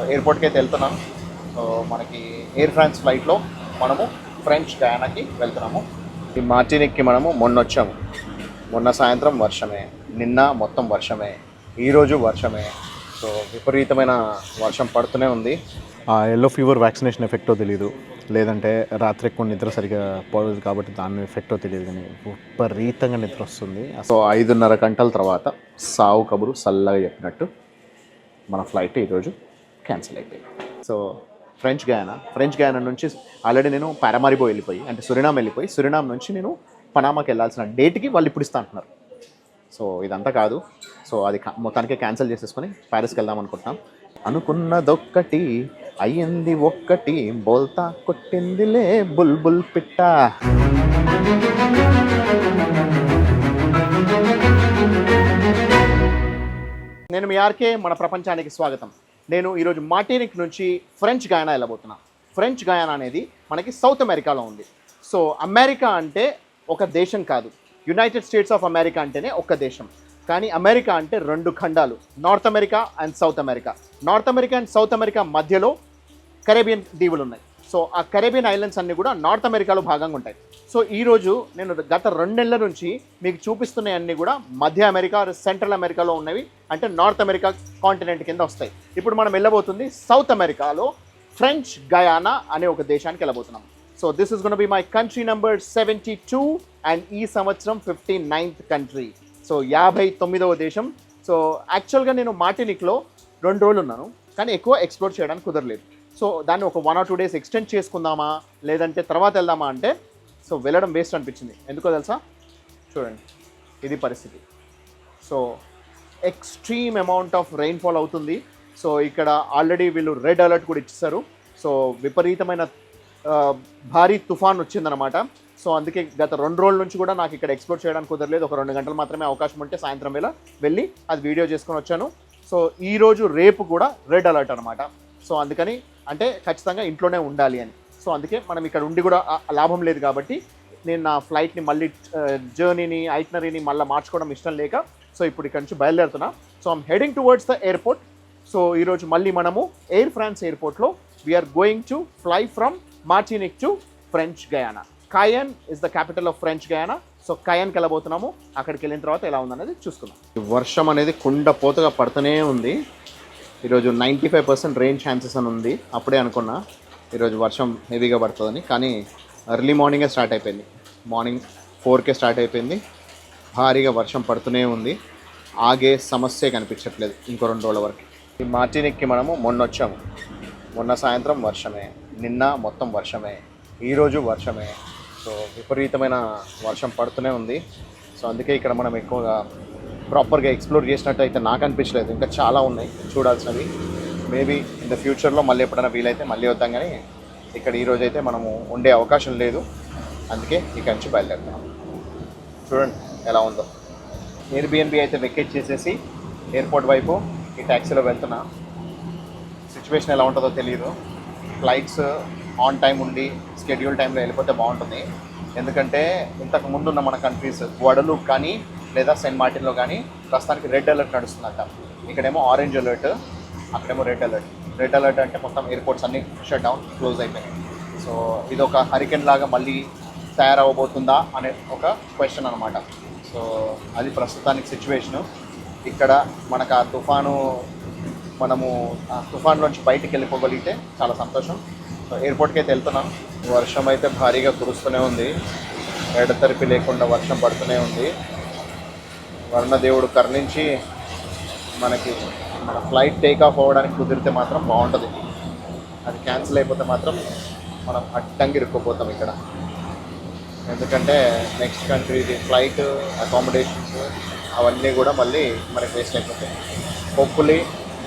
ఎయిర్పోర్ట్కి అయితే వెళ్తున్నాం. సో మనకి ఎయిర్ ఫ్రాన్స్ ఫ్లైట్లో మనము ఫ్రెంచ్ గయానాకి వెళ్తున్నాము. ఈ మార్టినిక్కి మనము మొన్న వచ్చాము. మొన్న సాయంత్రం వర్షమే. నిన్న మొత్తం వర్షమే. ఈరోజు వర్షమే. సో విపరీతమైన వర్షం పడుతూనే ఉంది. ఆ ఎల్లో ఫీవర్ వ్యాక్సినేషన్ ఎఫెక్టో తెలియదు లేదంటే రాత్రి ఎక్కువ నిద్ర సరిగా పోలేదు కాబట్టి దాని ఎఫెక్టో తెలియదు కానీ విపరీతంగా నిద్ర వస్తుంది. సో ఐదున్నర గంటల తర్వాత సావు కబురు చల్లగా చెప్పినట్టు మన ఫ్లైట్ ఈరోజు క్యాన్సిల్ అయిపోయింది. So French Guiana French Guiana నుంచి ఆల్రెడీ నేను పారామారిబో వెళ్ళిపోయి అంటే సురినామ్ వెళ్ళిపోయి సురినామ్ నుంచి నేను పనామాకి వెళ్ళాల్సిన డేట్కి వాళ్ళు ఇప్పుడు ఇస్తా అంటున్నారు. సో ఇదంతా కాదు. సో అది మొత్తానికే మొత్తానికి క్యాన్సిల్ చేసేసుకొని ప్యారిస్కి వెళ్దాం అనుకుంటున్నాం. అనుకున్నదొక్కటి అయ్యింది ఒక్కటి బోల్తా కొట్టిందిలే బుల్ బుల్ పిట్ట. నేను మీ ఆర్కే మన ప్రపంచానికి స్వాగతం. నేను ఈరోజు మార్టినిక్ నుంచి ఫ్రెంచ్ గయానా వెళ్ళబోతున్నా. ఫ్రెంచ్ గయానా అనేది మనకి సౌత్ అమెరికాలో ఉంది. సో అమెరికా అంటే ఒక దేశం కాదు. యునైటెడ్ స్టేట్స్ ఆఫ్ అమెరికా అంటేనే ఒక దేశం. కానీ అమెరికా అంటే రెండు ఖండాలు. North America and South America. North America and South America మధ్యలో కరేబియన్ దీవులు ఉన్నాయి. సో ఆ కరేబియన్ ఐలాండ్స్ అన్ని కూడా నార్త్ అమెరికాలో భాగంగా ఉంటాయి. సో ఈరోజు నేను గత రెండేళ్ళ నుంచి మీకు చూపిస్తున్న అన్నీ కూడా మధ్య అమెరికా సెంట్రల్ అమెరికాలో ఉన్నవి. అంటే నార్త్ అమెరికా కాంటినెంట్ కింద వస్తాయి. ఇప్పుడు మనం వెళ్ళబోతుంది సౌత్ అమెరికాలో ఫ్రెంచ్ గయానా అనే ఒక దేశానికి వెళ్ళబోతున్నాం. So this is gonna be my country number seventy two and ఈ సంవత్సరం ఫిఫ్టీ నైన్త్ కంట్రీ సో యాభై తొమ్మిదవ దేశం. సో యాక్చువల్గా నేను మార్టినిక్లో రెండు రోజులు ఉన్నాను. కానీ ఎక్కువ ఎక్స్ప్లోర్ చేయడానికి కుదరలేదు. సో దాన్ని ఒక one or two days extend చేసుకుందామా? లేదంటే తర్వాత వెళ్దామా అంటే సో వెళ్ళడం వేస్ట్ అనిపించింది. ఎందుకో తెలుసా? చూడండి. ఇది పరిస్థితి. So extreme amount of rainfall అవుతుంది. సో ఇక్కడ ఆల్రెడీ వీళ్ళు రెడ్ అలర్ట్ కూడా ఇచ్చేసారు సో విపరీతమైన భారీ తుఫాన్ వచ్చిందనమాట సో అందుకే గత రెండు రోజుల నుంచి కూడా నాకు ఇక్కడ ఎక్స్ప్లోర్ చేయడానికి కుదరలేదు. ఒక రెండు గంటలు మాత్రమే అవకాశం ఉంటే సాయంత్రం వేళ వెళ్ళి అది వీడియో చేసుకొని వచ్చాను. సో ఈరోజు రేపు కూడా రెడ్ అలర్ట్ అనమాట సో అందుకని అంటే ఖచ్చితంగా ఇంట్లోనే ఉండాలి అని. సో అందుకే మనం ఇక్కడ ఉండి కూడా లాభం లేదు కాబట్టి నేను నా ఫ్లైట్ని మళ్ళీ జర్నీని ఐటనరీని మళ్ళీ మార్చుకోవడం ఇష్టం లేక సో ఇప్పుడు ఇక్కడ నుంచి బయలుదేరుతున్నా. So I'm heading towards the airport so ఈరోజు మళ్ళీ మనము ఎయిర్ ఫ్రాన్స్ ఎయిర్పోర్ట్లో we're going to fly from Martinique to French Guiana Cayenne is the capital of French Guiana so కయన్కి వెళ్ళబోతున్నాము. అక్కడికి వెళ్ళిన తర్వాత ఎలా ఉందనేది చూసుకుందాం. వర్షం అనేది కుండ పోతగా పడుతూనే ఉంది. ఈరోజు ninety five percent rain chances అని ఉంది. అప్పుడే అనుకున్నా ఈరోజు వర్షం హెవీగా పడుతుందని. కానీ ఎర్లీ మార్నింగే స్టార్ట్ అయిపోయింది. మార్నింగ్ ఫోర్కే స్టార్ట్ అయిపోయింది. భారీగా వర్షం పడుతూనే ఉంది. ఆగే సమస్య కనిపించట్లేదు ఇంకో రెండు రోజుల వరకు. ఈ మార్టినిక్కి మనము మొన్న వచ్చాము మొన్న సాయంత్రం వర్షమే నిన్న మొత్తం వర్షమే ఈరోజు వర్షమే. సో విపరీతమైన వర్షం పడుతూనే ఉంది. సో అందుకే ఇక్కడ మనం ఎక్కువగా ప్రాపర్గా ఎక్స్ప్లోర్ చేసినట్టు అయితే నాకు అనిపించలేదు. ఇంకా చాలా ఉన్నాయి చూడాల్సినవి. మేబీ ఇన్ ద ఫ్యూచర్లో మళ్ళీ ఎప్పుడైనా వీలైతే మళ్ళీ వద్దాం కానీ ఇక్కడ ఈరోజు అయితే మనము ఉండే అవకాశం లేదు. అందుకే ఇక్కడి నుంచి బయలుదేరుతున్నాం. చూడండి ఎలా ఉందో. ఎయిర్బిఎన్బి అయితే వెకేట్ చేసేసి ఎయిర్పోర్ట్ వైపు ఈ ట్యాక్సీలో వెళ్తున్నా. సిచ్యువేషన్ ఎలా ఉంటుందో తెలియదు ఫ్లైట్స్ ఆన్ టైం ఉండి స్కెడ్యూల్ టైంలో వెళ్ళిపోతే బాగుంటుంది. ఎందుకంటే ఇంతకు ముందున్న మన కంట్రీస్ వడలు కానీ లేదా సెయింట్ మార్టిన్లో కానీ ప్రస్తుతానికి రెడ్ అలర్ట్ నడుస్తుందట. ఇక్కడేమో ఆరెంజ్ అలర్ట్ అక్కడేమో రెడ్ అలర్ట్. రెడ్ అలర్ట్ అంటే మొత్తం ఎయిర్పోర్ట్స్ అన్ని షట్ డౌన్ క్లోజ్ అయిపోయినాయి సో ఇది ఒక హరికెన్ లాగా మళ్ళీ తయారవబోతుందా అనే ఒక క్వశ్చన్ అనమాట సో అది ప్రస్తుతానికి సిచ్యువేషను ఇక్కడ మనకు ఆ తుఫాను మనము ఆ తుఫాన్లోంచి బయటికి వెళ్ళిపోగలిగితే చాలా సంతోషం. సో ఎయిర్పోర్ట్కి అయితే వెళ్తున్నాం. వర్షం అయితే భారీగా కురుస్తూనే ఉంది. ఎడతెరిపి లేకుండా వర్షం పడుతూనే ఉంది. వర్ణదేవుడు కర్ణించి మనకి మన ఫ్లైట్ టేక్ ఆఫ్ అవ్వడానికి కుదిరితే మాత్రం బాగుంటుంది. అది క్యాన్సిల్ అయిపోతే మాత్రం మనం అడ్డంగా ఇరుక్కుపోతాం ఇక్కడ. ఎందుకంటే నెక్స్ట్ కంట్రీది ఫ్లైట్ అకామిడేషన్స్ అవన్నీ కూడా మళ్ళీ మనకి వేస్ట్ అయిపోతాయి. హోప్ఫుల్లీ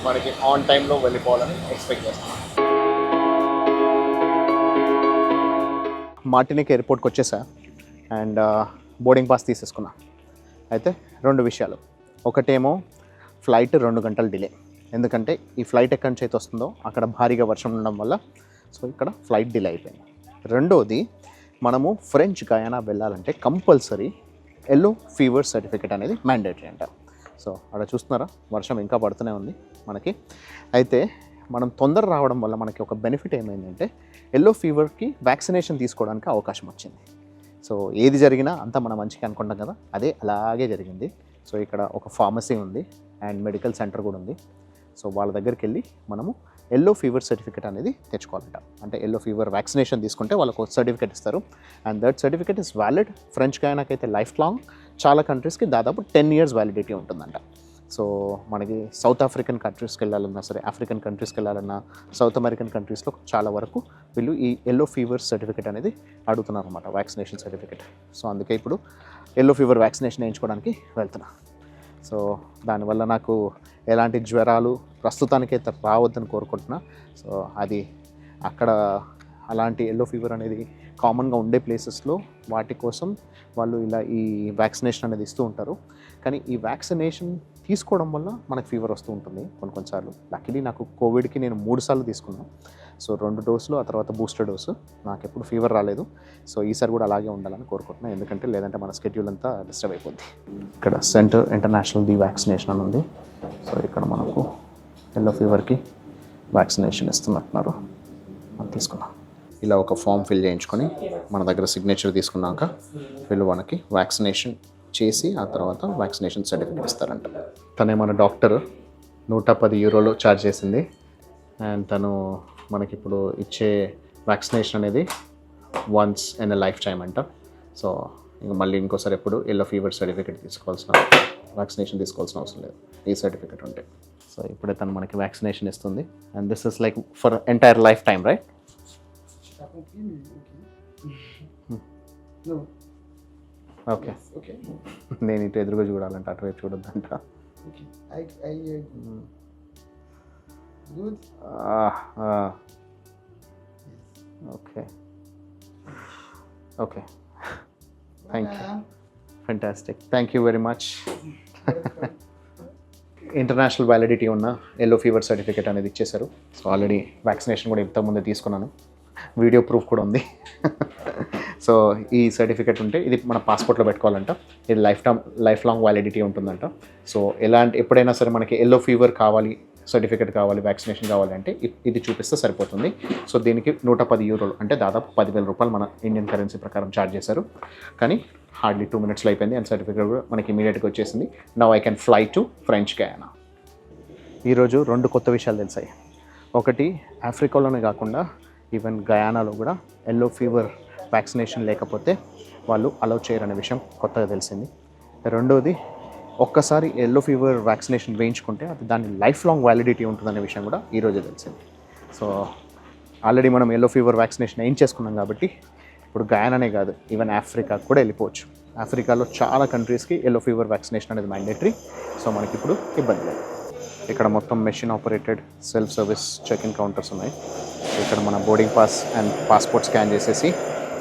మనకి ఆన్ టైంలో వెళ్ళిపోవాలని ఎక్స్పెక్ట్ చేస్తాం. మార్టినిక్ ఎయిర్పోర్ట్కి వచ్చేసా? అండ్ బోర్డింగ్ పాస్ తీసేసుకున్నా. అయితే రెండు విషయాలు. ఒకటేమో ఫ్లైట్ రెండు గంటలు డిలే. ఎందుకంటే ఈ ఫ్లైట్ ఎక్కడి నుంచి అయితే వస్తుందో అక్కడ భారీగా వర్షం ఉండడం వల్ల సో ఇక్కడ ఫ్లైట్ డిలే అయిపోయింది. రెండోది మనము ఫ్రెంచ్ గయానా వెళ్ళాలంటే కంపల్సరీ ఎల్లో ఫీవర్ సర్టిఫికేట్ అనేది మ్యాండేటరీ అంట సో అక్కడ చూస్తున్నారా? వర్షం ఇంకా పడుతూనే ఉంది మనకి. అయితే మనం తొందర రావడం వల్ల మనకి ఒక బెనిఫిట్ ఏమైందంటే ఎల్లో ఫీవర్కి వ్యాక్సినేషన్ తీసుకోవడానికి అవకాశం వచ్చింది. సో ఏది జరిగినా అంతా మన మంచిగా అనుకుంటాం కదా? అదే అలాగే జరిగింది. సో ఇక్కడ ఒక ఫార్మసీ ఉంది అండ్ మెడికల్ సెంటర్ కూడా ఉంది. సో వాళ్ళ దగ్గరికి వెళ్ళి మనము ఎల్లో ఫీవర్ సర్టిఫికేట్ అనేది తెచ్చుకోవాలంట. అంటే ఎల్లో ఫీవర్ వ్యాక్సినేషన్ తీసుకుంటే వాళ్ళకు ఒక సర్టిఫికేట్ ఇస్తారు. And that certificate is valid. French గాయనకైతే life long. చాలా కంట్రీస్కి దాదాపు టెన్ ఇయర్స్ వ్యాలిడిటీ ఉంటుందంట. సో మనకి సౌత్ ఆఫ్రికన్ కంట్రీస్కి వెళ్ళాలన్నా సరే ఆఫ్రికన్ కంట్రీస్కి వెళ్ళాలన్నా సౌత్ అమెరికన్ కంట్రీస్లో చాలా వరకు వీళ్ళు ఈ ఎల్లో ఫీవర్ సర్టిఫికేట్ అనేది అడుగుతున్నారు అనమాట వ్యాక్సినేషన్ సర్టిఫికేట్ సో అందుకే ఇప్పుడు ఎల్లో ఫీవర్ వ్యాక్సినేషన్ వేయించుకోవడానికి వెళ్తున్నా. సో దానివల్ల నాకు ఎలాంటి జ్వరాలు ప్రస్తుతానికైతే రావద్దని కోరుకుంటున్నా. సో అది అక్కడ అలాంటి ఎల్లో ఫీవర్ అనేది కామన్గా ఉండే ప్లేసెస్లో వాటి కోసం వాళ్ళు ఇలా ఈ వ్యాక్సినేషన్ అనేది ఇస్తూ ఉంటారు. కానీ ఈ వ్యాక్సినేషన్ తీసుకోవడం వల్ల మనకు ఫీవర్ వస్తూ ఉంటుంది కొన్ని కొన్నిసార్లు లక్కీలీ నాకు కోవిడ్కి నేను మూడు సార్లు తీసుకున్నాను సో రెండు డోసులు ఆ తర్వాత బూస్టర్ డోసు. నాకు ఎప్పుడు ఫీవర్ రాలేదు. సో ఈసారి కూడా అలాగే ఉండాలని కోరుకుంటున్నాను ఎందుకంటే లేదంటే మన స్కెడ్యూల్ అంతా డిస్టర్బ్ అయిపోద్ది. ఇక్కడ సెంటర్ ఇంటర్నేషనల్ ది వ్యాక్సినేషన్ అని ఉంది. సో ఇక్కడ మనకు ఎల్లో ఫీవర్కి వ్యాక్సినేషన్ ఇస్తున్నట్టున్నారు. మనం తీసుకున్నాం. ఇలా ఒక ఫామ్ ఫిల్ చేయించుకొని మన దగ్గర సిగ్నేచర్ తీసుకున్నాక వీళ్ళు మనకి వ్యాక్సినేషన్ చేసి ఆ తర్వాత వ్యాక్సినేషన్ సర్టిఫికేట్ ఇస్తారంట. తనే మన డాక్టర్ నూట పది యూరోలు ఛార్జ్ చేసింది. అండ్ తను మనకి ఇప్పుడు ఇచ్చే వ్యాక్సినేషన్ అనేది once in a life time అంట. సో ఇంక మళ్ళీ ఇంకోసారి ఎప్పుడు ఎల్లో ఫీవర్ సర్టిఫికేట్ తీసుకోవాల్సిన వ్యాక్సినేషన్ తీసుకోవాల్సిన అవసరం లేదు. ఈ సర్టిఫికేట్ ఉంటే. సో ఇప్పుడే తను మనకి వ్యాక్సినేషన్ ఇస్తుంది. And this is like for entire life time right Non. Okay ok. నేను ఇటు ఎదురుగా చూడాలంట అటువైపు చూడొద్దంట. Uh, good. Okay okay Thank you. Voilà. Fantastic thank you very much. International validity ఉన్న ఎల్లో ఫీవర్ సర్టిఫికేట్ అనేది ఇచ్చేశారు. సో ఆల్రెడీ వ్యాక్సినేషన్ కూడా ఇంతకుముందే తీసుకున్నాను. వీడియో ప్రూఫ్ కూడా ఉంది. సో ఈ సర్టిఫికేట్ ఉంటే ఇది మన పాస్పోర్ట్లో పెట్టుకోవాలంట. ఇది life time life long validity ఉంటుందంట. సో ఎలాంటి ఎప్పుడైనా సరే మనకి ఎల్లో ఫీవర్ కావాలి సర్టిఫికేట్ కావాలి వ్యాక్సినేషన్ కావాలి అంటే ఇది చూపిస్తే సరిపోతుంది. సో దీనికి నూట పది యూరోలు అంటే దాదాపు పదివేల రూపాయలు మన ఇండియన్ కరెన్సీ ప్రకారం ఛార్జ్ చేశారు. కానీ హార్డ్లీ టూ మినిట్స్లో అయిపోయింది అండ్ సర్టిఫికేట్ కూడా మనకి ఇమీడియట్గా వచ్చేసింది. Now I can fly to French Guiana ఈరోజు రెండు కొత్త విషయాలు తెలిసాయి. ఒకటి ఆఫ్రికాలోనే కాకుండా ఈవెన్ గయానాలో కూడా ఎల్లో ఫీవర్ వ్యాక్సినేషన్ లేకపోతే వాళ్ళు అలౌ చేయరనే విషయం కొత్తగా తెలిసింది. రెండోది ఒక్కసారి ఎల్లో ఫీవర్ వ్యాక్సినేషన్ వేయించుకుంటే అది దాని లైఫ్ లాంగ్ వ్యాలిడిటీ ఉంటుందనే విషయం కూడా ఈరోజే తెలిసింది. సో ఆల్రెడీ మనం ఎల్లో ఫీవర్ వ్యాక్సినేషన్ ఏం చేసుకున్నాం కాబట్టి ఇప్పుడు గయానానే కాదు ఈవెన్ ఆఫ్రికా కూడా వెళ్ళిపోవచ్చు. ఆఫ్రికాలో చాలా కంట్రీస్కి ఎల్లో ఫీవర్ వ్యాక్సినేషన్ అనేది మ్యాండేటరీ సో మనకి ఇప్పుడు ఇబ్బంది లేదు. ఇక్కడ మొత్తం machine operated self service check in counters ఉన్నాయి. ఇక్కడ మన boarding pass and passport scan చేసేసి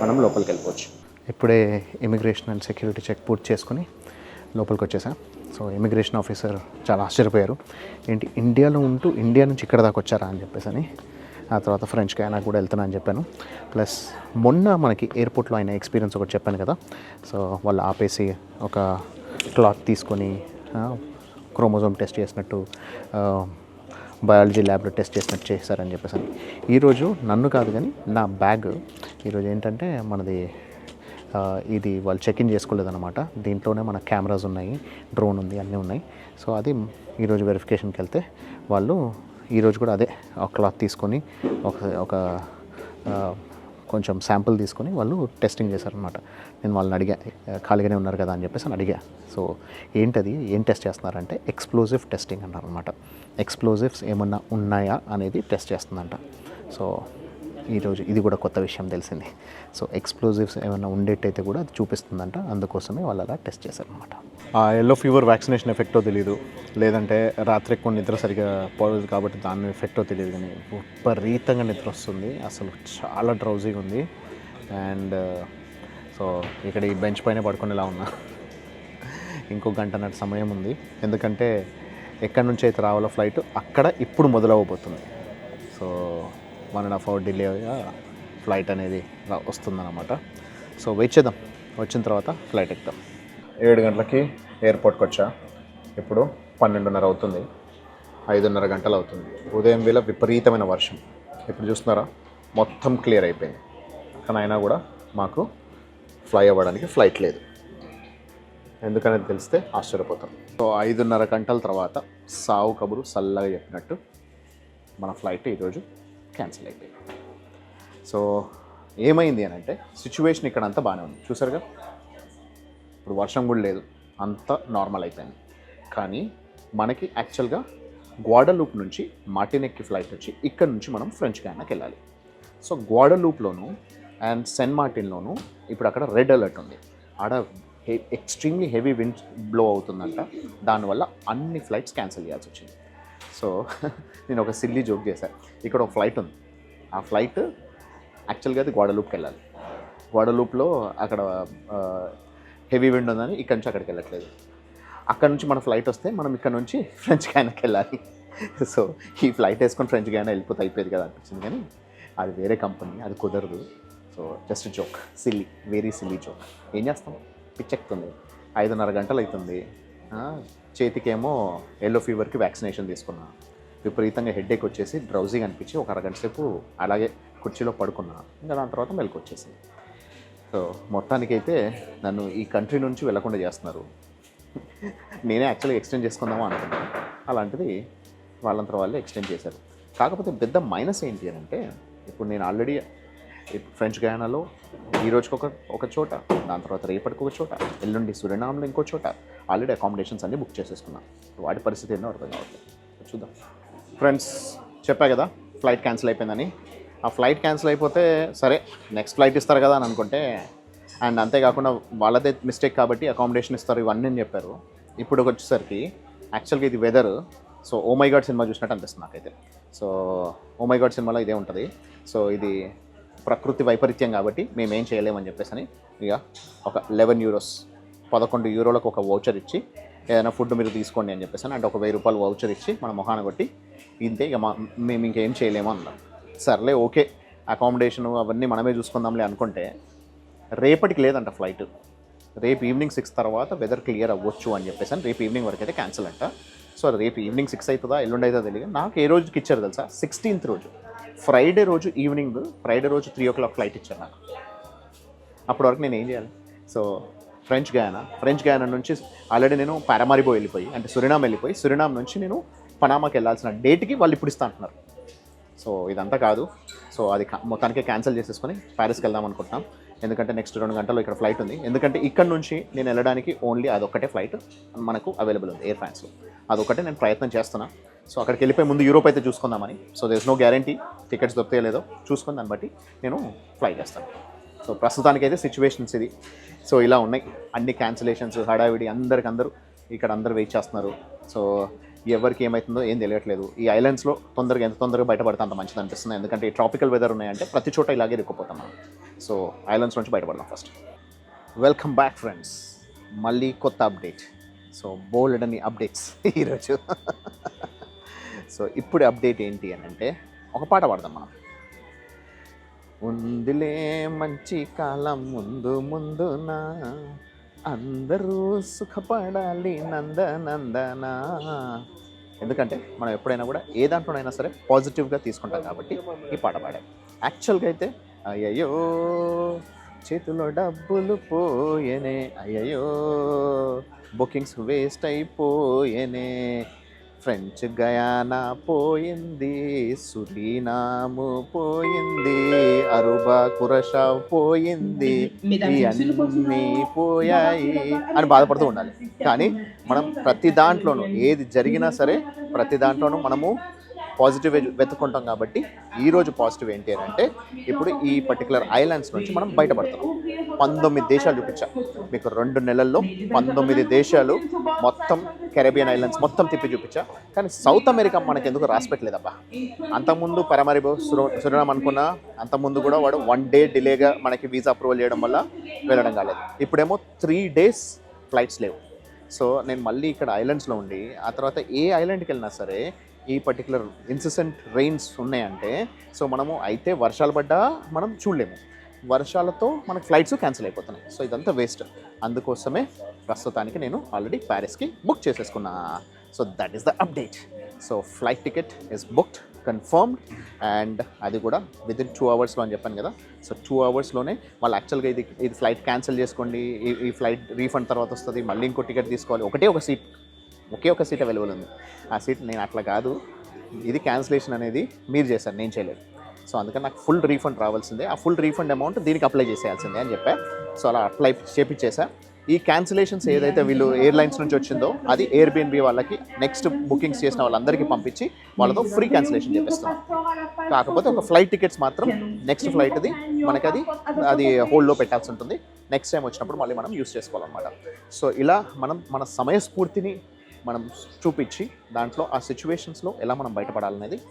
మనం లోపలికి వెళ్ళిపోవచ్చు. ఇప్పుడే ఇమిగ్రేషన్ అండ్ సెక్యూరిటీ చెక్ పూర్తి చేసుకుని లోపలికి వచ్చేసా. సో ఇమిగ్రేషన్ ఆఫీసర్ చాలా ఆశ్చర్యపోయారు. ఏంటి ఇండియాలో ఉంటూ ఇండియా నుంచి ఇక్కడ దాకా వచ్చారా అని చెప్పేసి అని ఆ తర్వాత ఫ్రెంచ్ కైనా కూడా వెళ్తున్నా అని చెప్పాను. ప్లస్ మొన్న మనకి ఎయిర్పోర్ట్లో అయిన ఎక్స్పీరియన్స్ ఒకటి చెప్పాను కదా. సో వాళ్ళు ఆపేసి ఒక క్లాత్ తీసుకొని క్రోమోజోమ్ టెస్ట్ చేసినట్టు బయాలజీ ల్యాబ్లో టెస్ట్ చేసినట్టు చేశారని చెప్పేసి అని. ఈరోజు నన్ను కాదు కానీ నా బ్యాగ్ ఈరోజు ఏంటంటే మనది ఇది వాళ్ళు చెక్ ఇన్ చేసుకోలేదన్నమాట. దీంట్లోనే మన కెమెరాస్ ఉన్నాయి డ్రోన్ ఉంది అన్నీ ఉన్నాయి. సో అది ఈరోజు వెరిఫికేషన్కి వెళ్తే వాళ్ళు ఈరోజు కూడా అదే ఒక క్లాత్ తీసుకొని ఒక ఒక కొంచెం శాంపుల్ తీసుకొని వాళ్ళు టెస్టింగ్ చేశారనమాట నేను వాళ్ళని అడిగా ఖాళీగానే ఉన్నారు కదా అని చెప్పేసి అని అడిగా. సో ఏంటది? ఏం టెస్ట్ చేస్తున్నారంటే ఎక్స్ప్లోజివ్ టెస్టింగ్ అన్నారనమాట ఎక్స్ప్లోజివ్స్ ఏమన్నా ఉన్నాయా? అనేది టెస్ట్ చేస్తుందంట. సో ఈరోజు ఇది కూడా కొత్త విషయం తెలిసింది. సో ఎక్స్ప్లోజివ్స్ ఏమైనా ఉండేట్టయితే కూడా అది చూపిస్తుందంట. అందుకోసమే వాళ్ళు అలా టెస్ట్ చేశారనమాట ఆ ఎల్లో ఫీవర్ వ్యాక్సినేషన్ ఎఫెక్టో తెలియదు లేదంటే రాత్రి ఎక్కువ నిద్ర సరిగా పోలేదు కాబట్టి దాని ఎఫెక్టో తెలియదు కానీ విపరీతంగా నిద్ర వస్తుంది. అసలు చాలా డ్రౌజీగా ఉంది. అండ్ సో ఇక్కడ ఈ బెంచ్ పైన పడుకునేలా ఉన్నా. ఇంకో గంటన్నర సమయం ఉంది. ఎందుకంటే ఎక్కడి నుంచి అయితే రావాలో ఫ్లైట్ అక్కడ ఇప్పుడు మొదలవబోతుంది so one and half hour delay flight అనేది వస్తుందన్నమాట. సో వెయిట్ చేద్దాం. వచ్చిన తర్వాత ఫ్లైట్ ఎక్కుతాం. ఏడు గంటలకి ఎయిర్పోర్ట్కి వచ్చా ఇప్పుడు పన్నెండున్నర అవుతుంది. ఐదున్నర గంటలు అవుతుంది. ఉదయం వేళ విపరీతమైన వర్షం. ఇప్పుడు చూస్తున్నారా? మొత్తం క్లియర్ అయిపోయింది. కానీ అయినా కూడా మాకు ఫ్లై అవ్వడానికి ఫ్లైట్ లేదు. ఎందుకనేది తెలిస్తే ఆశ్చర్యపోతాం. సో ఐదున్నర గంటల తర్వాత సావు కబురు చల్లగా చెప్పినట్టు మన ఫ్లైట్ ఈరోజు క్యాన్సిల్ అయిపోయింది. సో ఏమైంది అని అంటే సిచ్యువేషన్ ఇక్కడ అంతా బాగానే ఉంది. చూసారుగా? ఇప్పుడు వర్షం కూడా లేదు. అంత నార్మల్ అయిపోయింది. కానీ మనకి యాక్చువల్గా గ్వాడలూప్ నుంచి మార్టినెక్కి ఫ్లైట్ వచ్చి ఇక్కడ నుంచి మనం ఫ్రెంచ్ గయానాకి వెళ్ళాలి. సో గ్వాడలూప్లోను అండ్ సెన్ మార్టిన్లోను ఇప్పుడు అక్కడ రెడ్ అలర్ట్ ఉంది. ఆడ హె ఎక్స్ట్రీమ్లీ హెవీ విండ్ బ్లో అవుతుందంట. దానివల్ల అన్ని ఫ్లైట్స్ క్యాన్సిల్ చేయాల్సి వచ్చింది. సో నేను ఒక సిల్లీ జోక్ చేశాను ఇక్కడ ఒక ఫ్లైట్ ఉంది. ఆ ఫ్లైట్ యాక్చువల్గా అది గోడలూప్కి వెళ్ళాలి. గోడలూప్లో అక్కడ హెవీ విండ్ ఉందని ఇక్కడ నుంచి అక్కడికి వెళ్ళట్లేదు. అక్కడ నుంచి మన ఫ్లైట్ వస్తే మనం ఇక్కడ నుంచి ఫ్రెంచ్ గయానాకి వెళ్ళాలి. సో ఈ ఫ్లైట్ వేసుకొని ఫ్రెంచ్ గయానా వెళ్ళిపోతే అయిపోయేది కదా అనిపించింది కానీ అది వేరే కంపెనీ అది కుదరదు. So just joke silly very silly joke ఏం చేస్తాం? పిచ్చెక్కుతుంది. ఐదున్నర గంటలు అవుతుంది చేతికేమో ఎల్లో ఫీవర్కి వ్యాక్సినేషన్ తీసుకున్నా. విపరీతంగా హెడ్ఏక్ వచ్చేసి డ్రౌజింగ్ అనిపించి ఒక అరగంట సేపు అలాగే కుర్చీలో పడుకున్నా. ఇంకా దాని తర్వాత మెలకు వచ్చేసింది. సో మొత్తానికైతే నన్ను ఈ కంట్రీ నుంచి వెళ్ళకుండా చేస్తున్నారు. నేనే యాక్చువల్గా ఎక్స్టెండ్ చేసుకుందామా అనుకున్నాను అలాంటిది వాళ్ళంతా వాళ్ళే ఎక్స్టెండ్ చేశారు. కాకపోతే పెద్ద మైనస్ ఏంటి అని అంటే ఇప్పుడు నేను ఆల్రెడీ ఫ్రెంచ్ గయానాలో ఈ రోజుకి ఒక ఒక చోట దాని తర్వాత రేపటికి ఒక చోట ఎల్లుండి సురినామ్లో ఇంకో చోట ఆల్రెడీ అకామిడేషన్స్ అన్నీ బుక్ చేసేసుకున్నాను వాటి పరిస్థితి ఎన్నో అర్థం కావట్లేదు. చూద్దాం. ఫ్రెండ్స్ చెప్పా కదా ఫ్లైట్ క్యాన్సిల్ అయిపోయిందని. ఆ ఫ్లైట్ క్యాన్సిల్ అయిపోతే సరే నెక్స్ట్ ఫ్లైట్ ఇస్తారు కదా అని అనుకుంటే అండ్ అంతేకాకుండా వాళ్ళదే మిస్టేక్ కాబట్టి అకామిడేషన్ ఇస్తారు ఇవన్నీ అని చెప్పారు. ఇప్పుడు వచ్చేసరికి యాక్చువల్గా ఇది weather so oh God cinema చూసినట్టు అనిపిస్తుంది నాకైతే. సో ఓ గాడ్ సినిమాలో ఇదే ఉంటుంది. సో ఇది ప్రకృతి వైపరీత్యం కాబట్టి మేము ఏం చేయలేమని చెప్పేసి అని ఇక ఒక లెవెన్ యూరోస్ పదకొండు యూరోలకు ఒక వౌచర్ ఇచ్చి ఏదైనా ఫుడ్ మీరు తీసుకోండి అని చెప్పేసి అంటే ఒక వెయ్యి రూపాయలు వౌచర్ ఇచ్చి మన మొహాన కొట్టి ఇంతే ఇక మా మేము ఇంకేం చేయలేము అన్నాం. సర్లే ఓకే అకామిడేషన్ అవన్నీ మనమే చూసుకుందాంలే అనుకుంటే రేపటికి లేదంట ఫ్లైట్ రేపు ఈవినింగ్ సిక్స్ తర్వాత వెదర్ క్లియర్ అవ్వచ్చు అని చెప్పేసి అని రేపు ఈవినింగ్ వరకు అయితే క్యాన్సిల్ అంట. సో రేపు ఈవినింగ్ సిక్స్ అవుతుందా ఎల్లుండి అవుతుందా తెలియదు నాకు ఏ రోజుకి ఇచ్చారు తెలుసా? సిక్స్టీన్త్ రోజు. ఫ్రైడే రోజు ఈవినింగ్ ఫ్రైడే రోజు త్రీ ఓ క్లాక్ ఫ్లైట్ ఇచ్చాను. నాకు అప్పటి వరకు నేను ఏం చేయాలి? So French Guiana French Guiana నుంచి ఆల్రెడీ నేను పారామారిబో వెళ్ళిపోయి అంటే సురినామ్ వెళ్ళిపోయి సురినామ్ నుంచి నేను పనామాకి వెళ్ళాల్సిన డేట్కి వాళ్ళు ఇప్పుడు ఇస్తా అంటున్నారు. సో ఇదంతా కాదు. సో అది మొత్తానికి క్యాన్సిల్ చేసేసుకొని ప్యారిస్కి వెళ్దాం అనుకుంటున్నాం. ఎందుకంటే నెక్స్ట్ రెండు గంటల్లో ఇక్కడ ఫ్లైట్ ఉంది. ఎందుకంటే ఇక్కడ నుంచి నేను వెళ్ళడానికి ఓన్లీ అదొక్కటే ఫ్లైట్ మనకు అవైలబుల్ ఉంది ఎయిర్ ఫ్రాన్స్లో అదొకటే నేను ప్రయత్నం చేస్తున్నాను సో అక్కడికి వెళ్ళిపోయి ముందు యూరోప్ అయితే చూసుకుందామని. So there's no guarantee tickets దొరికితే లేదో చూసుకొని దాన్ని బట్టి నేను ఫ్లై చేస్తాను. సో ప్రస్తుతానికైతే సిచ్యువేషన్స్ ఇది. సో ఇలా ఉన్నాయి. అన్ని క్యాన్సిలేషన్స్ హడావిడి అందరికి అందరూ ఇక్కడ అందరూ వెయిట్ చేస్తున్నారు. సో ఎవరికి ఏమవుతుందో ఏం తెలియట్లేదు. ఈ ఐలాండ్స్లో తొందరగా ఎంత తొందరగా బయటపడితే అంత మంచిది అనిపిస్తుంది. ఎందుకంటే ఈ ట్రాపికల్ వెదర్ ఉన్నాయంటే ప్రతి చోట ఇలాగే ఇరుక్కుపోతాం మనం. సో ఐలాండ్స్ నుంచి బయటపడదాం ఫస్ట్ వెల్కమ్ బ్యాక్ ఫ్రెండ్స్ మళ్ళీ కొత్త అప్డేట్ సో బోల్డ్ అని అప్డేట్స్ ఈరోజు. సో ఇప్పుడు అప్డేట్ ఏంటి అని అంటే ఒక పాట పాడదాం మనం. ఉందిలే మంచి కాలం ముందు ముందున అందరూ సుఖపడాలి నందనందనా ఎందుకంటే మనం ఎప్పుడైనా కూడా ఏ దాంట్లోనైనా సరే పాజిటివ్గా తీసుకుంటాం కాబట్టి ఈ పాట పాడాం. యాక్చువల్గా అయితే అయ్యయ్యో చేతిలో డబ్బులు పోయేనే అయ్యయ్యో బుకింగ్స్ వేస్ట్ అయిపోయేనే ఫ్రెంచ్ గయానా పోయింది సురీనాము పోయింది అరుబా కురషా పోయింది ఇవన్నీ పోయాయి అని బాధపడుతూ ఉండాలి. కానీ మనం ప్రతి దాంట్లోనూ ఏది జరిగినా సరే ప్రతి దాంట్లోనూ మనము పాజిటివ్ వెతుక్కుంటాం కాబట్టి ఈరోజు పాజిటివ్ ఏంటి అని అంటే ఇప్పుడు ఈ పర్టికులర్ ఐలాండ్స్ నుంచి మనం బయటపడతాం. పంతొమ్మిది దేశాలు చూపించాం. మీకు రెండు నెలల్లో పంతొమ్మిది దేశాలు మొత్తం కెరబియన్ ఐలాండ్స్ మొత్తం తిప్పి చూపించా. కానీ సౌత్ అమెరికా మనకి ఎందుకు రాసి పెట్టలేదబ్బా? అంతకుముందు పరమరిబో సురణం అనుకున్నా అంతకుముందు కూడా వాడు వన్ డే డిలేగా మనకి వీసా అప్రూవల్ చేయడం వల్ల వెళ్ళడం కాలేదు. ఇప్పుడేమో త్రీ డేస్ ఫ్లైట్స్ లేవు. సో నేను మళ్ళీ ఇక్కడ ఐలాండ్స్లో ఉండి ఆ తర్వాత ఏ ఐలాండ్కి వెళ్ళినా సరే ఈ పర్టికులర్ ఇన్సిసెంట్ రెయిన్స్ ఉన్నాయంటే సో మనము అయితే వర్షాలు పడ్డా మనం చూడలేము. వర్షాలతో మనకు ఫ్లైట్స్ క్యాన్సిల్ అయిపోతున్నాయి. సో ఇదంతా వేస్ట్ అందుకోసమే ప్రస్తుతానికి నేను ఆల్రెడీ ప్యారిస్కి book చేసేసుకున్నా. So that is the update so flight ticket is booked confirmed and అది కూడా విత్ ఇన్ టూ అవర్స్లో అని చెప్పాను కదా. సో టూ అవర్స్లోనే వాళ్ళు యాక్చువల్గా ఇది ఇది ఫ్లైట్ క్యాన్సిల్ చేసుకోండి. ఈ ఈ ఫ్లైట్ రీఫండ్ తర్వాత వస్తుంది. మళ్ళీ ఇంకో టికెట్ తీసుకోవాలి. ఒకటే ఒక సీట్ ఒకే ఒక సీట్ అవైలబుల్ ఉంది. ఆ సీట్ నేను అట్లా కాదు. ఇది క్యాన్సిలేషన్ అనేది మీరు చేశారు నేను చేయలేదు. సో అందుకని నాకు ఫుల్ రీఫండ్ రావాల్సిందే. ఆ ఫుల్ రీఫండ్ అమౌంట్ దీనికి అప్లై చేసేయాల్సిందే అని చెప్పా. సో అలా అప్లై చేపించేసా ఈ క్యాన్సిలేషన్స్ ఏదైతే వీళ్ళు ఎయిర్లైన్స్ నుంచి వచ్చిందో అది ఎయిర్బిఎన్బి వాళ్ళకి నెక్స్ట్ బుకింగ్స్ చేసిన వాళ్ళందరికీ పంపించి వాళ్ళతో ఫ్రీ క్యాన్సిలేషన్ చేపిస్తాం. కాకపోతే ఒక ఫ్లైట్ టికెట్స్ మాత్రం నెక్స్ట్ ఫ్లైట్ది మనకి అది అది హోల్డ్లో పెట్టాల్సి ఉంటుంది. నెక్స్ట్ టైం వచ్చినప్పుడు మళ్ళీ మనం యూస్ చేసుకోవాలన్నమాట. సో ఇలా మనం మన సమయస్ఫూర్తిని మనం చూపించి దాంట్లో ఆ సిచ్యువేషన్స్లో ఎలా మనం బయటపడాలనేది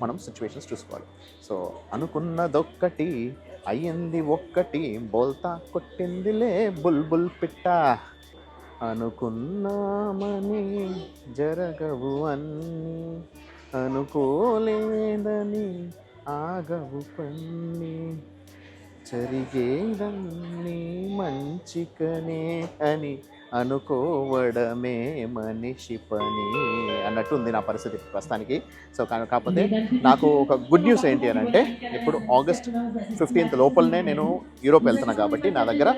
మనం సిచ్యువేషన్స్ చూసుకోవాలి. సో అనుకున్నదొక్కటి అయ్యింది ఒక్కటి బోల్తా కొట్టిందిలే బుల్బుల్ పిట్ట. అనుకున్నామని జరగవు అన్ని అనుకోలేదని ఆగవు పన్ని. జరిగేదన్నీ మంచికనే అని అనుకోవడమే మనిషి పని అన్నట్టు ఉంది నా పరిస్థితి ప్రస్తుతానికి. సో కాకపోతే నాకు ఒక గుడ్ న్యూస్ ఏంటి అని అంటే ఇప్పుడు ఆగస్ట్ ఫిఫ్టీన్త్ లోపలనే నేను యూరోప్ వెళ్తున్నా కాబట్టి నా దగ్గర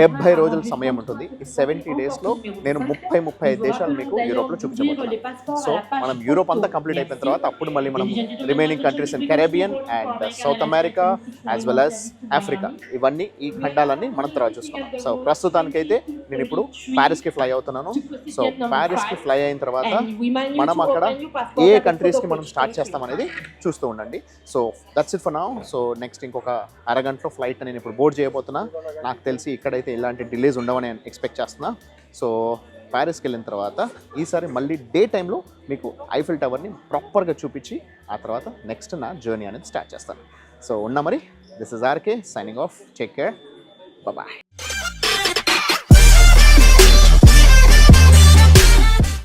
డెబ్బై రోజుల సమయం ఉంటుంది. ఈ సెవెంటీ డేస్లో నేను ముప్పై ముప్పై ఐదు దేశాలు మీకు యూరోప్లో చూపించబోతున్నాను సో మనం యూరోప్ అంతా కంప్లీట్ అయిపోయిన తర్వాత అప్పుడు మళ్ళీ మనం remaining countries in Caribbean and South America as well as Africa ఇవన్నీ ఈ ఖండాలన్నీ మనం తర్వాత చూసుకున్నాం సో ప్రస్తుతానికైతే నేను ఇప్పుడు ప్యారిస్కి ఫ్లై అవుతున్నాను. సో ప్యారిస్కి ఫ్లై అయిన తర్వాత మనం అక్కడ ఏ కంట్రీస్కి మనం స్టార్ట్ చేస్తాం అనేది చూస్తూ ఉండండి. So that's it for now so next ఇంకొక అరగంటలో ఫ్లైట్ నేను ఇప్పుడు బోర్డ్ చేయబోతున్నా. నాకు తెలిసి ఇక్కడైతే ఎలాంటి డిలేస్ ఉండవని ఎక్స్పెక్ట్ చేస్తున్నా. సో ప్యారిస్కి వెళ్ళిన తర్వాత ఈసారి మళ్ళీ డే టైంలో మీకు ఐఫిల్ టవర్ని ప్రాపర్గా చూపించి ఆ తర్వాత నెక్స్ట్ నా జర్నీ అనేది స్టార్ట్ చేస్తాను. సో ఉన్న మరి this is RK signing off take care bye